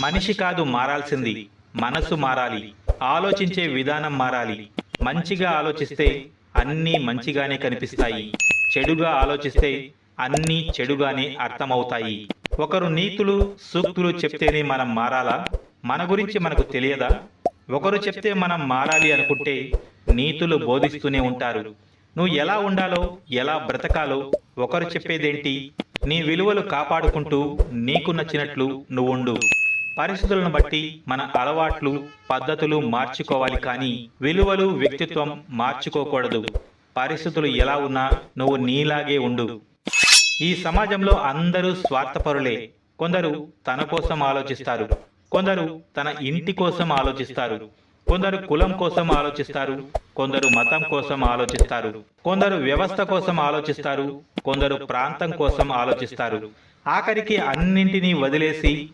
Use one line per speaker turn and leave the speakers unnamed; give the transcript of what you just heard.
మనిషి కాదు మారాల్సింది మనసు మారాలి ఆలోచించే విధానం మారాలి. మంచిగా ఆలోచిస్తే అన్నీ మంచిగానే కనిపిస్తాయి చెడుగా ఆలోచిస్తే అన్నీ చెడుగానే అర్థమవుతాయి. ఒకరు నీతులు సూక్తులు చెప్తేనే మనం మారాలా? మన గురించి మనకు తెలియదా? ఒకరు చెప్తే మనం మారాలి అనుకుంటే నీతులు బోధిస్తూనే ఉంటారు. నువ్వు ఎలా ఉండాలో ఎలా బ్రతకాలో ఒకరు చెప్పేదేంటి? నీ విలువలు కాపాడుకుంటూ నీకు నచ్చినట్లు నువ్వు ఉండు. పరిస్థితులను బట్టి మన అలవాట్లు పద్ధతులు మార్చుకోవాలి కానీ విలువలు వ్యక్తిత్వం మార్చుకోకూడదు. పరిస్థితులు ఎలా ఉన్నా నువ్వు నీలాగే ఉండు. ఈ సమాజంలో అందరూ స్వార్థపరులే. కొందరు తన కోసం ఆలోచిస్తారు. కొందరు తన ఇంటి కోసం ఆలోచిస్తారు. కొందరు కులం కోసం ఆలోచిస్తారు. కొందరు మతం కోసం ఆలోచిస్తారు. కొందరు వ్యవస్థ కోసం ఆలోచిస్తారు. కొందరు ప్రాంతం కోసం ఆలోచిస్తారు. ఆఖరికి అన్నింటినీ వదిలేసి